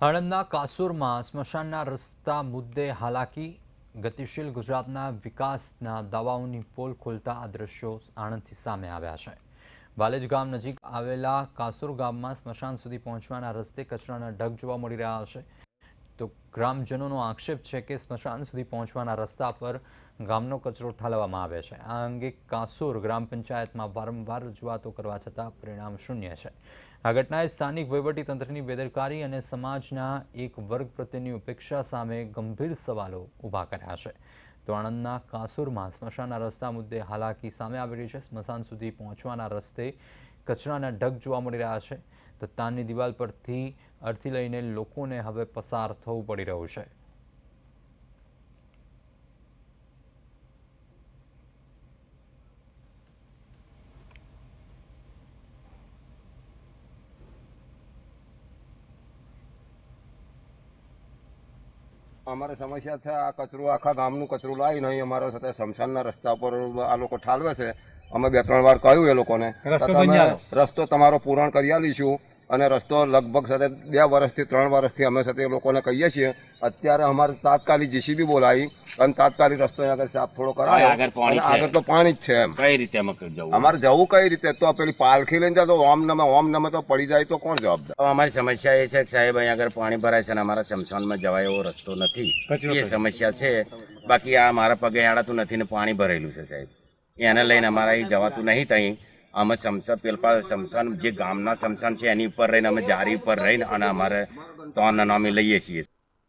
આણંદના કાસુરમાં સ્મશાનના રસ્તા મુદ્દે હાલાકી, ગતિશીલ ગુજરાતના વિકાસના દાવાઓની પોલ ખોલતા આ દ્રશ્યો આણંદથી સામે આવ્યા છે. વાલેજ ગામ નજીક આવેલા કાસુર ગામમાં સ્મશાન સુધી પહોંચવાના રસ્તે કચરાના ઢગ જોવા મળી રહ્યા છે. તો ગ્રામજનોનો આક્ષેપ છે કે સ્મશાન સુધી પહોંચવાના રસ્તા પર ગામનો કચરો ઠાલવવામાં આવે છે. આ અંગે કાસુર ગ્રામ પંચાયતમાં વારંવાર રજૂઆતો કરવા છતાં પરિણામ શૂન્ય છે. આ ઘટનાએ સ્થાનિક વહીવટીતંત્રની બેદરકારી અને સમાજના એક વર્ગ પ્રત્યેની ઉપેક્ષા સામે ગંભીર સવાલો ઊભા કર્યા છે. તો આણંદના કાસુરમાં સ્મશાનના રસ્તા મુદ્દે હાલાકી સામે આવી રહી છે. સ્મશાન સુધી પહોંચવાના રસ્તે કચરાના ઢગ જોવા મળી રહ્યા છે. તો તાનની દિવાલ પરથી અર્થી લઈને લોકોને હવે પસાર થવું પડી રહ્યું છે. અમારે સમસ્યા છે આ કચરો આખા ગામનું કચરું લાવીને અહીં અમારા સાથે શમશાનના રસ્તા પર આ લોકો ઠાલવે છે. અમે બે ત્રણ વાર કહ્યું એ લોકોને. રસ્તો તમારો પૂરણ કરી આલીશું. અને રસ્તો લગભગ સાથે બે વર્ષથી ત્રણ વર્ષથી અમે સાથે એ લોકોને કહીએ છીએ. અત્યારે અમારે તાત્કાલિક જીસીબી બોલાવી અને તાત્કાલિક રસ્તો આગળ સાફ થોડો કરાયો. આગળ તો પાણી જ છે એમ. કઈ રીતે અમે જવું? અમારે જવું કઈ રીતે? તો પેલી પાલખી લઈને જાવ તો ઓમ નમે ઓમ નમે તો પડી જાય તો કોણ જવાબદાર? અમારી સમસ્યા એ છે કે સાહેબ અહીંયા આગળ પાણી ભરાય છે અને અમારા શમશાનમાં જવાય એવો રસ્તો નથી. એ સમસ્યા છે. બાકી આ મારા પગે હેડાતું નથી ને પાણી ભરેલું છે સાહેબ. એને લઈને અમારા અહીં જવાતું નહીં તહીં. અમે શમશાન પેલપા શમશાન જે ગામના શમશાન છે, એની ઉપર રહીને અમે જારી ઉપર રહીને અને અમારે ત્રણ નામે લઈએ છીએ.